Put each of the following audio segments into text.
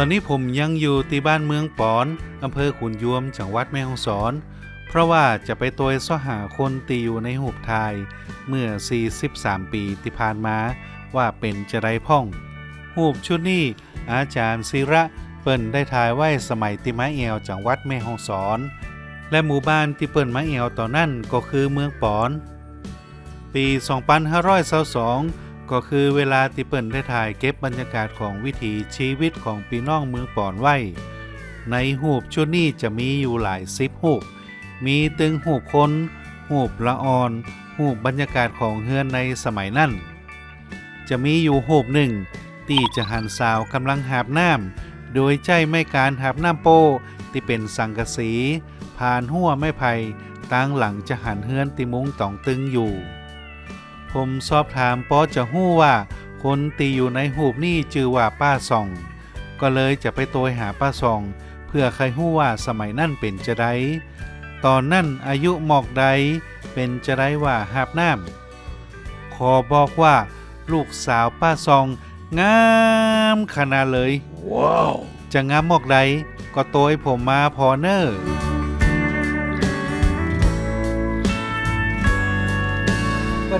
อนนี้ผมยังอยู่ที่บ้านเมืองปอนอำเภอขุนยวมจังหวัดแม่ฮ่องสอน เพราะว่าจะไปตัวซ้อหาคนตีอยู่ในหูปไทย เมื่อ 43 ปีที่ผ่านมาว่าเป็นจะไดพ่อง หูปชุดนี้อาจารย์ศิระเปิ้นได้ถ่ายไว้สมัยติมาเอวจังหวัดแม่ฮ่องสอน และหมู่บ้านที่เปิ้นมาเอวต่อนนั้นก็คือเมืองปอน ปี 2522 ก็คือเวลาที่เปิ้นได้ถ่ายเก็บบรรยากาศของวิถีชีวิตของพี่น้องเมืองปอนไว้ ในหูปชุดนี้จะมีอยู่หลายสิบหูปมีตึงหูปคนหูปละออนหูปบรรยากาศของเฮือนในสมัยนั้น จะมีอยู่หูปหนึ่งที่จะหันสาวกำลังหาบน้ำโดยใจไม่การหาบน้ำโป้ที่เป็นสังกะสีผ่านหัวไม้ไผ่ตั้งหลังจะหันเฮือนติมุงตองตึงอยู่ ผมสอบถามปอจะหู้ว่า คนตีอยู่ในหูปนี่ชื่อว่าป้าส่อง ก็เลยจะไปโตยหาป้าส่อง เพื่อใครหู้ว่าสมัยนั่นเป็นจะไดตอนนั่นอายุหมอกใดเป็นจะได้ว่าหาบน้ำขอบอกว่า ลูกสาวป้าซอง งามขนาดเลย ว้าว จะงามหมอกใดก็โตยผมมาพอเนอร์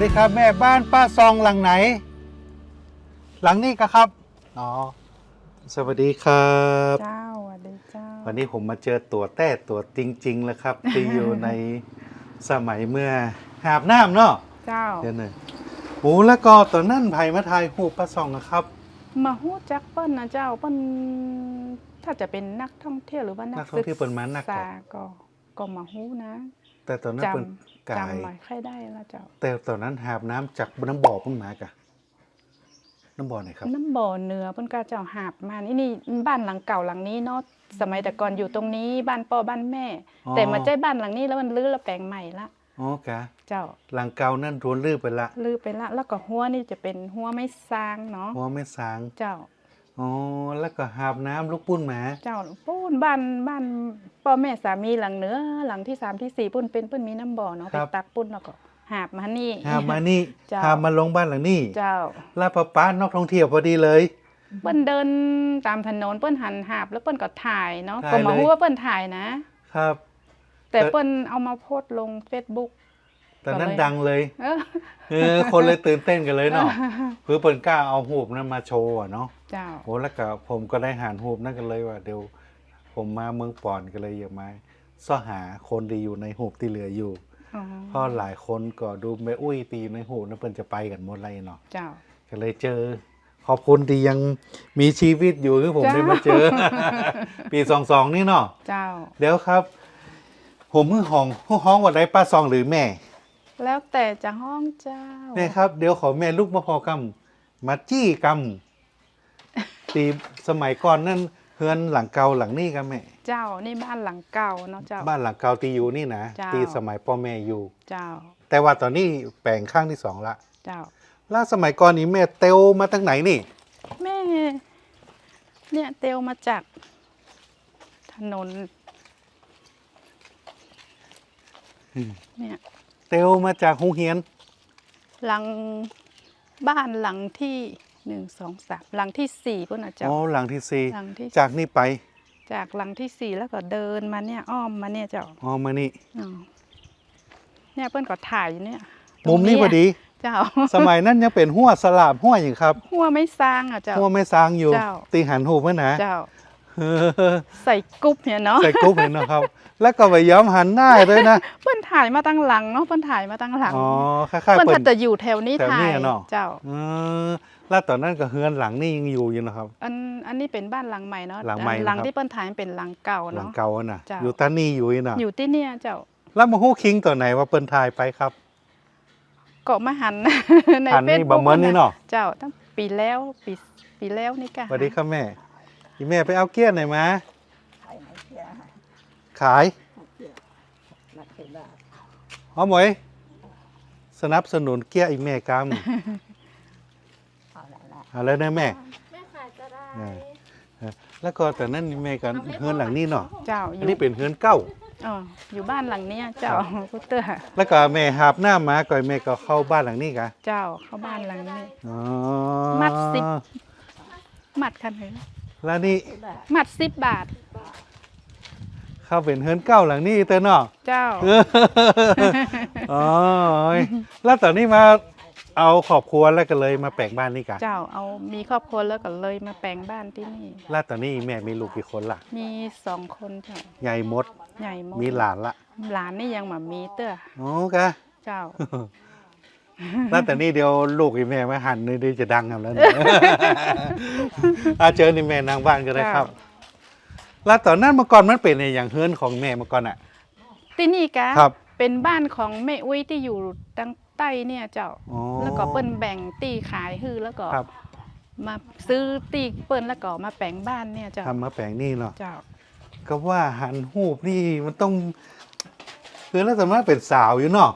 ดีครับแม่บ้านป้าซองหลังไหน หลังนี้ก็ครับอ๋อสวัสดีครับ เจ้าสวัสดีเจ้า วันนี้ผมมาเจอตัวแต้ตัวจริง ๆ แล้วครับ ที่อยู่ในสมัยเมื่อหาบน้ำเนาะเจ้า เดี๋ยวหนึ่งโอ้แล้วก็ตอนนั้นไผ่มาทายหูปป้าซองนะครับ มาฮู้จักเปิ้นนะเจ้าเปิ้นถ้าจะเป็นนักท่องเที่ยวหรือว่านันักกท่องเที่ยวเปิ้นมานักศึก่ษาอนก็ก็มาฮู้นะ แต่ตอนนั้นจเป็นำ กายจำไม่ค่อยได้ละเจ้า แต่ตอนนั้นหาบน้ำจากน้ำบ่อเพิ่งมากะน้ำบ่อไหนครับ น้ำบ่อเนื้อเปิ้นก็เจ้าหาบมานี่นี่บ้านหลังเก่าหลังนี้เนาะสมัยแต่ก่อนอยู่ตรงนี้บ้านพ่อบ้านแม่อ๋อแต่มาใจบ้านหลังนี้แล้วมันลื้อแล้วแปลงใหม่ละอ๋อกะเจ้าหลังเก่านั่นโดนลื้อไปละลื้อไปละ แล้วก็หัวนี่จะเป็นหัวไม้ซางเนาะหัวไม่สางเจ้า อ๋อแล้วก็หาบน้ำลูกปุ้นหมา เจ้าปุ้นบ้านบ้านพ่อแม่สามีหลังเหนือหลังที่สามที่สี่ปุ้นเป็นปุ้นมีน้ำบ่อเนาะไปตักปุ้นแล้วก็หาบมานี่ หาบมานี่ เจ้า หาบมาลงบ้านหลังนี้เจ้า ลาป้าป้านอกท่องเที่ยวพอดีเลย เปิ้นเดินตามถนนเปิ้นหันหาบแล้วเปิ้นก็ถ่ายเนาะถ่ายก็มาเลย ฮู้ว่าเปิ้นถ่ายนะ ครับแต่แต่เปิ้นเอามาโพสต์ลง Facebook ตอนนั้นก็เลย ดังเลย เออ เออ คนเลยตื่นเต้นกันเลยเนาะ คือเปิ่นกล้าเอาหูบนั้นมาโชว์อะเนาะ เจ้า โอ้แล้วก็ผมก็ได้หานหูบนั่นกันเลยว่าเดี๋ยวผมมาเมืองปอนก็เลยอยากมาซ่อหาคนดีอยู่ในหูบที่เหลืออยู่อ๋อเพราะหลายคนก็ดูแม่อุ้ยตีอยู่ในหูบนั่นเพิ่นจะไปกันหมดเลยเนาะเจ้าก็เลยเจอ ขอบคุณที่ยังมีชีวิตอยู่ที่ผมจ้าได้มาเจอ ปีสองสองนี่เนาะเจ้าเดี๋ยวครับ ผมฮือห้องฮือห้องว่าได้ป้าซองหรือแม่ แล้วแต่จะห้องเจ้าเนี่ยครับ เดี๋ยวขอแม่ลูกมาพอกรรมมาจี้กรรม ตีสมัยก่อนนั่นเฮือนหลังเก่าหลังนี้กันแม่เจ้านี่บ้านหลังเก่าเนาะเจ้า บ้านหลังเก่าตีอยู่นี่นะเจ้า ตีสมัยพ่อแม่อยู่ เจ้าแต่ว่าตอนนี้แปลงข้างที่สองละเจ้า แล้วสมัยก่อนนี้แม่เตวมาตั้งไหนนี่ แม่ เนี่ยเตลมาจาก ถนนเนี่ยเตวมาจากฮงเฮียนหลังบ้านหลังที่ หนึ่งสองสามหลังที่สี่พุ่นนะเจ้าอ๋อหลังที่สี่หลังที่จากนี่ไป จากหลังที่สี่แล้วก็เดินมาเนี่ยอ้อมมาเนี่ยเจ้าอ๋อมานี่อ๋อเนี่ยเปิ้นก็ถ่ายอยู่เนี่ยตรงมุมนี้พอดี เจ้า สมัยนั้นยังเป็นหัวสลาบหัวอย่างครับ หัวไม่สร้างอะเจ้าหัวไม่สร้างอยู่เจ้าตีหันหูไว้นะเจ้าเออใส่กรุ๊ปเนี่ยเนาะใส่กรุ๊ปเห็นนะครับ แล้วก็ไปย้อมหันหน้าด้วยนะเปิ้นถ่ายมาตั้งหลังเนาะเปิ้นถ่ายมาตั้งหลังอ๋อคล้ายๆเปิ้นเปิถ้าดจะอยู่แถวนี้แถวถ่านี้ยอะเนาะเจ้าเออ แล้วตอนนั้นก็เฮือนหลังนี่ยังอยู่อยู่นะครับ อันอันนี้เป็นบ้านหลังใหม่เนาะหลังใหม่อันหลังนะครับที่เปิ้นถ่ายเป็นหลังเก่าหลังเนาะเก่าอะน่ะเจ้าอยู่ตานี่อยู่นี่น่ะอยู่ที่เนี่ยเจ้า แล้วมาฮู้คิงตัวไหนว่าเปิ้นทายไปครับเกาะมาหันในหันเฟซนี่บุ๊บ่เหมือนนี่เนาะเจ้าตั้งปีแล้วปีปีแล้วนี่ก็สวัสดีครับแม่อีแม่ไปเอาเกี้ยนหน่อยมาขายอ๋อหมวยสนับสนุนเกี้ยอีแม่กรรม เอาแล้วนะแม่ แม่ขายจะได้เออเออแล้วก็แต่นั่นแม่กันเฮือนหลังนี้เนาะเจ้าออันยู่นี้เป็นเฮือนเก้า อ๋ออยู่บ้านหลังเนี้ยเจ้าพุตเตอร์แล้วก็แม่หาบหน้ามาก่อยแม่ก็เข้าบ้านหลังนี้กะเจ้าเข้าบ้านหลังนี้ อ๋อมัดสิมัดคันเลยแล้วนี่หมัดสิบบาท เข้าเป็นเฮิร์นเก้าหลังนี้เตอร์เนาะ เจ้า เอออ๋อแล้วตอนนี้มา เอาครอบครัวแล้วก็เลยมาแปลงบ้านนี่กะเจ้าเอามีครอบครัวแล้วก็เลยมาแปลงบ้านที่นี่แล้วตอนนี้แม่มีลูกกี่คนล่ะมีสองคนเจ้าใหญ่มด ใหญ่มากมีหลานละหลานนี่ยังมามีเตื้อโอ้กะเจ้าแล้วแต่นี่เดียวลูกอีแม่มาหันนี่ได้จะดังกันแล้วเนี่ยอาเจอนี่แม่นางบ้านก็ได้ครับแล้วตอนนั้นเมื่อก่อนมันเป็นอย่างเฮือนของแม่เมื่อก่อนอะที่นี่กะครับเป็นบ้านของแม่อุ้ยที่อยู่ตั้ง ใต้เนี่ยเจ้า อ๋อ แล้วก็เปิ้นแบ่งตีขายฮื้อแล้วก็ครับมาซื้อตีเปิ้นแล้วก็มาแปลงบ้านเนี่ยเจ้าทำมาแปลงนี่เนาะเจ้า ก็ว่าหันหูบนี่มันต้อง คือแล้วสามารถเป็นสาวอยู่เนาะ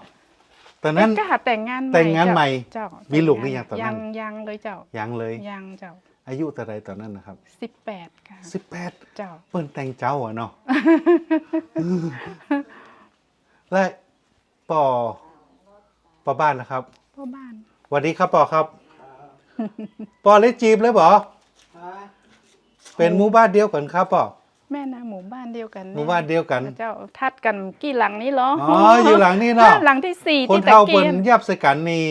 ตอนนั้น ก็หาแต่งงานใหม่แต่งงานใหม่เจ้ามีลูกหรือยังตอนนั้น ยังยังเลยเจ้า ยังเลย ยังเจ้าอายุแต่าใดตอนนั้นนะครับสิบแปดค่ะ สิบแปดเจ้า เปิ้นแต่งเจ้าอะเนาะ และปอ ปอบ้านนะครับพ่อบ้าน สวัสดีครับปอครับปอเล่นจีบเลยบอเป็นหมู่บ้านเดียวกันครับปอ แม่นาหมู่บ้านเดียวกันหมู่บ้านเดียวกันเจ้าทัดกันกี่หลังนี้เหรออ๋ออยู่หลังนี่เนาะหลังที่สี่คนที่ตะเท่าเปิ้เกีนยนยับใส่กันนี่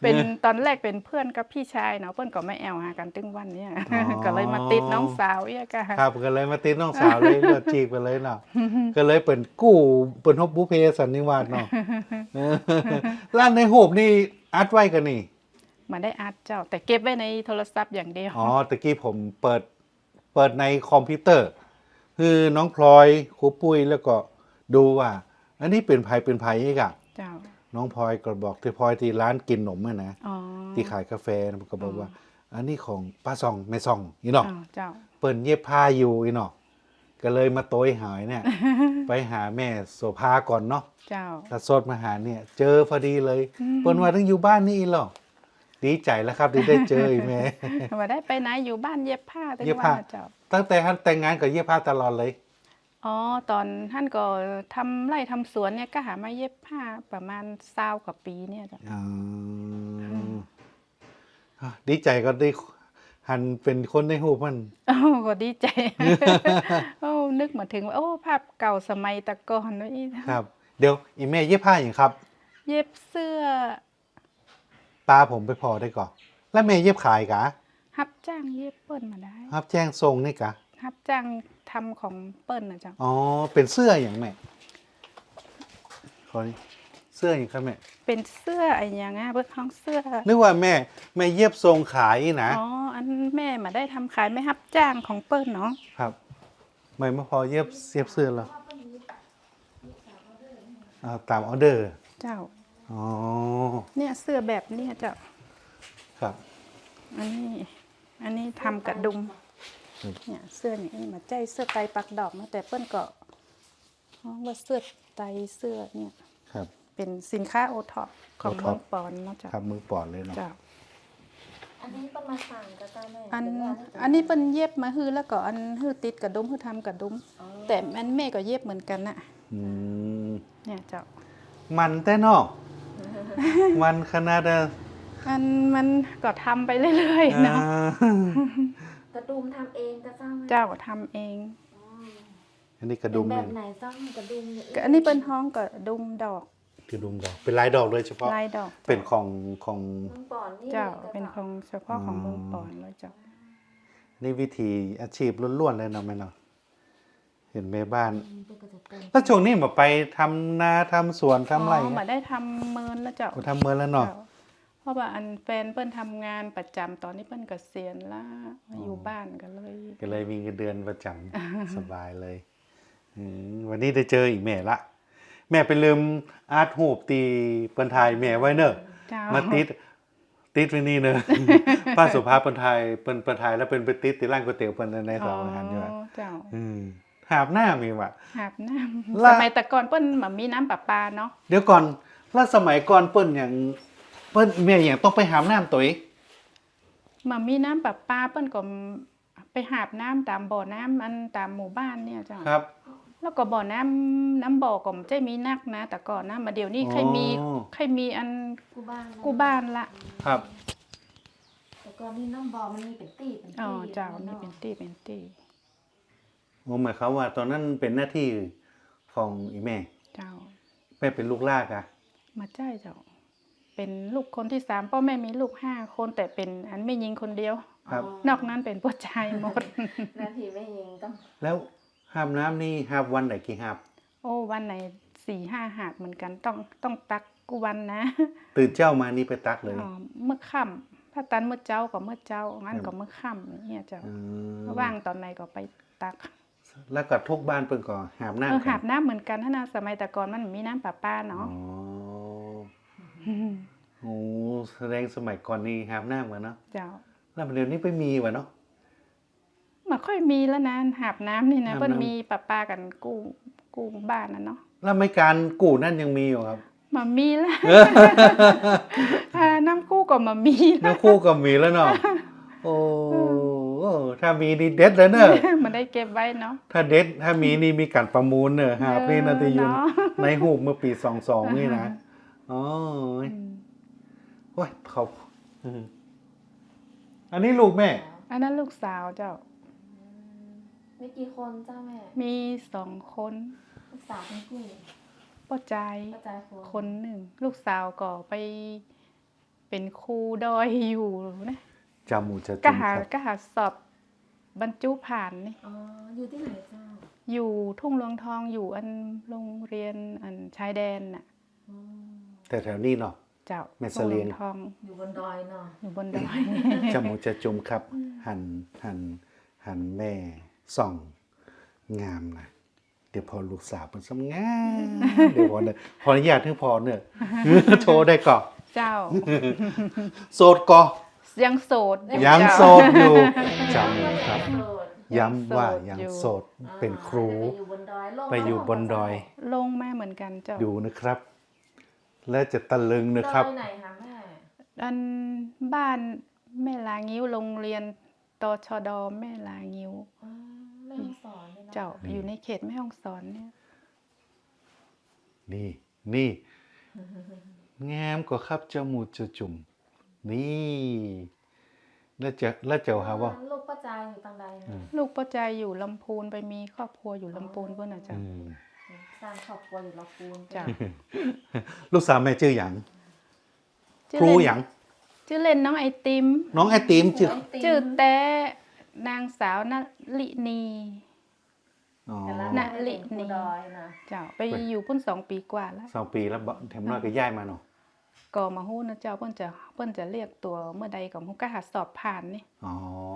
เป็นเนี่ยตอนแรกเป็นเพื่อนกับพี่ชายเนาะเพื่อนก็ไม่แอลหากันตึงวันเนี่ยอ๋อก็เลยมาติดน้องสาวเนี่ยกันครับก็เลยมาติดน้องสาวเลยเลือดจีบไปเลยเนาะก็เลยเปิ่นกู้เปิ่นฮบบุเพสันนิวาสเนาะเออร้านในหูบนี่อัดไว้กันนี่มาได้อัดเจ้าแต่เก็บไว้ในโทรศัพท์อย่างเดียวอ๋อตะกี้ผมเปิด เปิดในคอมพิวเตอร์ คือน้องพลอยครูปุ้ยแล้วก็ดูว่า อันนี้เป็นไผเป็นไผอีกอะเจ้า น้องพลอยก็บอกที่พลอยที่ร้านกินขนมอะนะอ๋อที่ขายกาแฟนะก็บอกอ๋อว่า อันนี้ของป้าซองแม่ซองนี่เนาะ อ๋อเจ้า เปิ่นเย็บผ้าอยู่อีเนาะก็เลยมาโต้ยหายเนี่ย ไปหาแม่โสภาก่อนเนาะเจ้าถ้าสดมาหาเนี่ย เจอพอดีเลย อืม เปิ้นว่าต้องอยู่บ้านนี่อีหรอ ดีใจแล้วครับที่ได้เจออีแม่มาได้ไปไหนอยู่บ้านเย็บผ้าตึงเย็บวัผ้านน่ะเจ้าตั้งแต่ท่านแต่งงานกับเย็บผ้าตลอดเลย อ๋อตอนท่านก็ทำไร่ทำสวนเนี่ยก็หามาเย็บผ้าประมาณเศร้ากว่าปีเนี่ยจ้ะอ๋ออะดีใจก็ได้หันเป็นคนในหูปมันโอ้ก็ดีใจโอ้นึกมาถึงว่าโอ้ภาพเก่าสมัยแตะก่อนว่าอีครับ เดี๋ยวอีแม่เย็บผ้าอย่างครับ เย็บเสื้อ ปลาผมไปพอได้ก่อนแล้วแม่เย็บขายกะฮับจ้างเย็บเปิ้นมาได้ครับแจ้งทรงนี่กะฮับจ้างทำของเปิ้นนะจ๊ะอ๋อเป็นเสื้ออย่างแม่ขอเสื้ออย่างครับแม่เป็นเสื้อไอ้หยังอะเบิ่งของเสื้อนึกว่าแม่แม่เย็บทรงขายนะอ๋ออันแม่มาได้ทำขายไม่ฮับจ้างของเปิ้นเนาะครับไม่มาพอเย็บเย็บเสื้อแล้วเอาตามออเดอร์ เจ้า อ๋อ เนี่ยเสื้อแบบเนี้ยเจ้าครับ อันนี้ อันนี้ทำกระดุมอืมเนี่ยเสื้อนี่มาใจเสื้อไตรปักดอกนะแต่เปิ้นก็ฮ้องว่าเสื้อไตรเสื้อเนี่ย ครับ เป็นสินค้าโอท็อปของ O-top เมืองปอนเนาะจ้ะครับมือปอดเลยเนาะจ้ะอันนี้ประมาณสั่งกับเจ้าแม่อัน หรืว่าอันนี้เป็นเย็บมาฮือแล้วก็อันฮือติดกระดุมฮือทำกระดุมแต่อันแม่ก็เย็บเหมือนกันน่ะ อืม เนี่ยเจ้า มันแต่นอก มันขนาดอะอันมันก็ทำไปเรื่อยๆเนาะอ่ากระดุมทำเองกับเจ้าแม่เจ้าก็ทำเองอ๋ออันนี้กระเป็ดุนมแบเลยบไหนเจ้าแม่กระดุมเนี่ยก็อันนี้เป็นห้องกระดุมดอกกระดุมดอกเป็นลายดอกเลยเฉพาะ ลายดอก เป็นของของเมืองปอนนี่เจ้าลยเป็นของเฉพาะของเมืองปอนเลยเจ้านี่วิธีอาชีพล้วนๆเลยเนาะแม่เนาะ เห็นแม่บ้านอืมเป็นกระจัดเต็มแล้วช่วงนี้มาไปทำนาทำสวนทำไรอ๋อมาได้ทำเมินแล้วเจ้าทำเมืองแล้วเนาะเจ้าเพราะว่าอันแฟนเปิ้นทำงานประจำตอนนี้เปิ้นเกษียณละมาอยู่บ้านกันเลยก็เลยมีเงินเดือนประจำ สบายเลยอืมวันนี้ได้เจออีกแม่ละ แม่ไปลืมอาร์ตหูปตีเปิ้นไทยแม่ไว้เนอะเจ้ามาติดติดไว้นี่เนอะ ป้าสุภาพเปิ้นไทยเปิ้นเปิ้นไทยแล้วเป็นไปติดที่ร้านก๋วยเตี๋ยวเปิ้นในสองอาหารอยู่ว่าอ๋อเจ้า อืม หาบหน้ามีว่ะ หาบน้ำละสมัยแต่ก่อนเปิ้นมามีน้ำประปาเนาะเดี๋ยวก่อนแล้วสมัยก่อนเปิ้นอย่างเปิ้นแม่อย่างต้องไปหามน้ำตัวเองมามีน้ำประปาเปิ้นก็ไปหาบน้ำตามบ่อน้ำอันตามหมู่บ้านเนี่ยเจ้าครับ แล้วก็บ่อน้ำน้ำบ่อก็ไม่ใช่มีนักนะ แต่ก่อนนะมาเดี๋ยวนี้ใครมีอ๋อใครมีอันกูบ้านนะกูบ้านละครับ แต่ก่อนนี่น้ำบ่อมันมีเป็นตีเป็นตีอ๋อเจ้านี่อะเป็นตี้เป็นตี้ ผมหมายความว่าตอนนั้นเป็นหน้าที่ของอีแม่ เจ้า แม่เป็นลูกลากอะมาใจเจ้า เป็นลูกคนที่สามพ่อแม่มีลูกห้าคนแต่เป็นอันไม่ยิงคนเดียว ครับ นอกนั้นเป็นผู้ชายหมด หนาทีไม่ยิงต้องแล้วห้ามน้ำนี่ห้ามวันไหนกี่ห้ามโอ้วันไหนสี่ห้าหาดเหมือนกันต้องต้องตักกูวันนะตื่นเจ้ามานี่ไปตักเลยอ๋อเมื่อค่ำถ้าตันเมื่อเจ้าก็เมื่อเจ้างั้นครัก็บเมื่อค่ำอย่างเนี่ยเจ้าอืมว่างตอนไหนก็ไปตัก แล้วก็ทุกบ้านเพิ่นก็หามเออน้ำกัหาบน้ำเหมือนกันถ้านาสมัยแต่ก่อนมันมีน้ำประปาอ๋อเนาะโอ้แสดงสมัยก่อนนี่หามน้ำกันเนาะเจ้าแล้วเดี๋ยวนี้ไปมีวะเนาะไม่ค่อยมีแล้วนะหาบน้ำนี่นะหาบน้ำเพิ่นมีประปากันกู้กู้บ้านนะเนาะแล้วไม่การกู่นั่นยังมีอยู่ครับมามีแล้วอ่าน้ำกู้ก็มามีแล้วน้ำคู่ก็มีแล้วเนาะโอ้ ถ้ามีนี่เด็ดเลยเนอะมันได้เก็บไว้เนาะถ้าเด็ดถ้ามีนี่มีการประมูลเนอะหาบนี่นาทียุนเนาะในหูปเมื่อปีสองสองนี่นะอ๋ออืมโอ้ยเขาอืมอันนี้ลูกแม่ อันนั้นลูกสาวเจ้ามีกี่คนเจ้าแม่ มีสองคนลูกสาวเป็นกู้ป้าใจกระจายคนคนหนึ่ง ลูกสาวก็ไปเป็นครูดอยอยู่นะจำหมูจะก็จุ่มหาครับก็หาสอบ บรรจุผ่านนี่อ๋อ อยู่ที่ไหนเจ้า อยู่ทุ่งรวงทองอยู่อันโรงเรียนอันชายแดนน่ะอ๋อแต่แถวนี้เนาะเจ้าแม่ทุ่งเสลีรวยงงทองอยู่บนดอยเนาะอยู่บนดอยจมูกจะจุ่มครับ หันหันหันแม่ส่องงามนะเดี๋ยวพอลูกสาวเป็นสำงามเดี๋ยวพอเนี่ยพออนุญาตถึงพอเนี่ยโชว์ได้ก่อนเจ้า โสดก่อ ยังโสดอ ยังเจ้าโสดอยู่จำเลยครับโสดย้ำว่ายัยังงโสโสดดเป็นครู ไปอยู่บนดอยลงไปอยู่บนดอยลงมาเหมือนกันเจ้าดูนะครับ และจะตะลึงนะครับ ดอยไหนคะแม่ อันบ้านแม่ลางิ้วโรงเรียนตชดแม่ลางิ้ว อ๋อแม่ฮ่องสอนนี่เนาะเจ้าอยู่ในเขตแม่ฮ่องสอนเนี่ยนี่นี่ งามก็ครับจมูกจะจุ่ม นี่แล้วจะแล้วเจ้าหาว่า ลูกป้าจายอยู่ตังใดนะลูกป้าใจอยู่ลำพูนไปมีครอบครัวอยู่ลำพูนเพื่อนนะเจ้าอืมสร้างครอบครัวอยู่ลำพูนจ้ะลูกสาวแม่ชื่อหยังชื่อครูเล่นหยังชื่อเล่นน้องไอติม น้องไอติมชื่อชื่อแต่นางสาวนลินี อ๋อแต่ละน่ะน่ะ ลิลินี่นี ดอยนะ เจ้าไปอยู่พุ่นสองปีกว่าแล้ว สองปีแล้วบ่แถมน้อยก็ย้ายมาเนาะ ก็มาฮู้นะเจ้าเพิ่นจะเพิ่นจะเรียกตัวเมื่อใดก็ฮู้ก็หาสอบผ่านนี่อ๋อ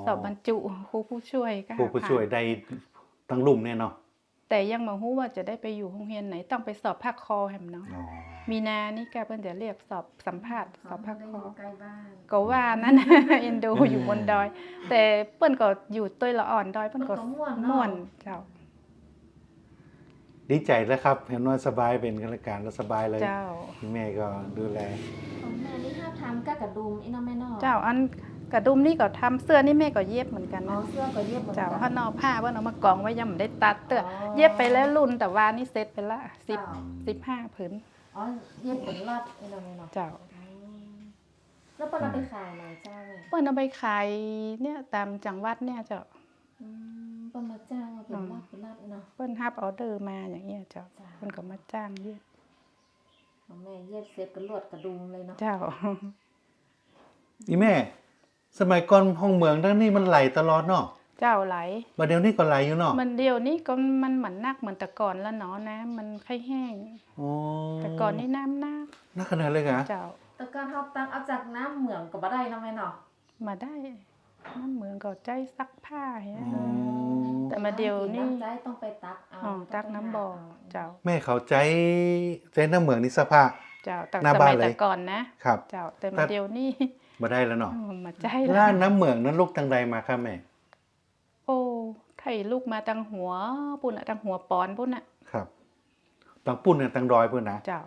สอบบรรจุครูผู้ช่วยก็ครูหาผู้ผ่านช่วยได้ทั้งลุ่มเนี่ยเนาะแต่ยังมาฮู้ว่าจะได้ไปอยู่โรงเรียนไหนต้องไปสอบภาคคอแฮมเนาะอ๋อมีนานี่แกเพิ่นจะเรียกสอบสัมภาษณ์สอบภาคได้คออยู่ใกล้บ้านก็ว่านั่น เอ็นดูอยู่บนดอย แต่เปิ้นก็อยู่ตัวละอ่อนดอยเปิ้นก็เพิ่นก็ม่วนเนาะม่วนเจ้า ดีใจแล้วครับ เห็นว่าสบายเป็นกันละการแล้วสบายเลยเจ้า แม่ก็ดูแลของแม่นี่ห้ามทำกะกระดุมอีน้องแม่เนอเจ้าอันกระดุมนี่ก็ทำเสื้อนี่แม่ก็เย็บเหมือนกันอ๋อนะเสื้อก็เย็บหมือนกันเจ้าถ้านอกผ้าเพิ่นเอามากองไว้ยังไม่ได้ตัดเตื้อออ เย็บไปแล้วรุ่นแต่ว่านี่เซ็ตไปละสิบเจ้าสิบห้าผืนอ๋อเย็บเป็นรอดอีน้องแม่เนาะเจ้า อืมแล้วปนเอาไปขายไหนเจ้าแม่เปิ้นเอาไปขายเนี่ยตามจังหวัดเนี่ยเจ้าอืมเปิ้นมาจ้า เป็นรอดเนาะเปิ้นรับออเดอร์มาอย่างเงี้ยเจ้าจ้ะเปิ้นก็มาจ้างเย็บของแม่เย็บเสร็จก็ลวดกระดุมเลยเนาะ เจ้านี่แม่ สมัยก่อนห้องเมืองทั้งนี้มันไหลตลอดเนาะเจ้าไหลมาเดี๋ยวนี้ก็ไหลอยู่เนาะมันเดียวนี้ก็มันเหมือนนักเหมือนแต่ก่อนแล้วเนาะน้ำมันค่อยแห้ง อ๋อแต่ก่อนนี่น้ำนักน่าขนาดเลยเหรอเจ้าแต่การเฮาตักเอาจากน้ำเหมืองก็บ่ได้เนาะแม่เนาะ มาได้น้ำเหมือนกับใจซักผ้าเห็นอ๋อ แต่มาเดียวนี่ำใจต้องไปตักเอาอ๋อตักน้ำบ่อเจ้า แม่เขาใจใจน้ำเหมืองนี่สภาพเจ้าแต่หน้าสบ้ามันยเลยแต่ก่อนนะครับเจ้าแต่แต่มาเดียวนี่มาได้แล้วเนาะอ๋อมาใจล่าละน้ำเหมืองนั้นลูกตังใดมาครับแม่ โอ้ไถลูกมาตังหัวปุ่นอะตังหัวปอนปุ่นอะครับตังปุ่นเนี่ยตังดอยเพื่อนนะเจ้า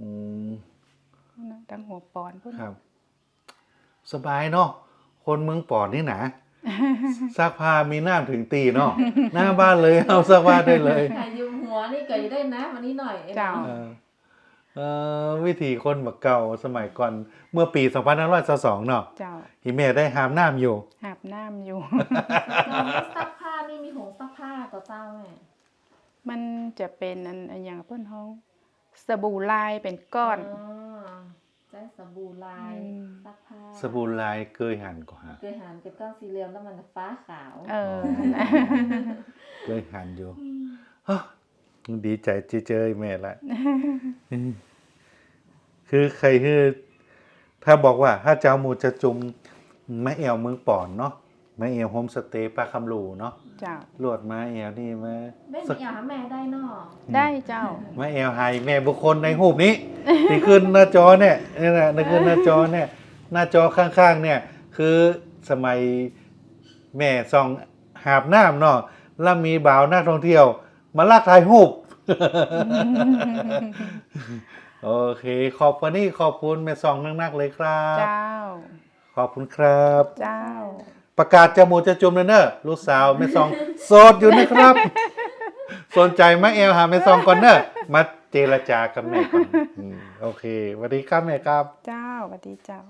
อืมปุ่นอะตังหัวปอนปุ่นครับ สบายเนาะคนเมืองปอดนี่หนะ ซักผ้ามีน้ำถึงตีเนาะหน้าบ้านเลยเอาซักผ้าได้เลยใครยืมหัวนี่ก็จะได้นะวันนี้หน่อยไอ้เจ้าเนาะเออเอเอ่อวิธีคนแบบเก่าสมัยก่อนเมื่อปี2522เนาะเจ้าฮิเมได้หามน้ำอยู่หาบน้ำอยู่เราไม่ซักผ้านี่มีหงซักผ้าต่อเจ้าแม่มันจะเป็นอันอันอย่างเพิ่นห้องสบู่ลายเป็นก้อน ใช้สบู่ลายอืมซักผ้าสบู่ลายเกยหันกว่าเคยหันเป็นก้อนสี่เหลี่ยมแล้วมันฟ้าขาว เออเกยหันอยู่ฮะดีใจที่เจอไอ้แม่ละคือใครคือ ถ้าบอกว่า ถ้าเจ้าหมูจะจุมไม้เอวเมืองป่อนเนาะ ไม้เอวโฮมสเตย์ปลาคำหลูเนาะเจ้า ลวดไม้เอวนี่มาได้สัก มีอยากหาแม่ได้เนาะได้เจ้าไม้เอวไฮแม่บุคคลในรูปนี้ ที่ขึ้นหน้าจอเนี่ยนี่แหละนี่ขึ้นหน้าจอเนี่ย หน้าจอข้างๆ เนี่ย คือสมัยแม่ส่องหาบน้ำเนาะแล้วมีบ่าวนักท่องเที่ยว มาลากถ่ายรูป โอเค ขอบคุณนี่ขอบคุณแม่ซองนักๆเลยครับ เจ้า ขอบคุณครับ เจ้า ประกาศจะหมูจะจุมเลยเนอะลูกสาวแม่ซองโสดอยู่นะครับ สนใจไหมเอลหาแม่ซองก่อนเนอะมาเจรจากับแม่ก่อนอืมโอเคสวัสดีครับแม่ครับ เจ้าสวัสดีเจ้า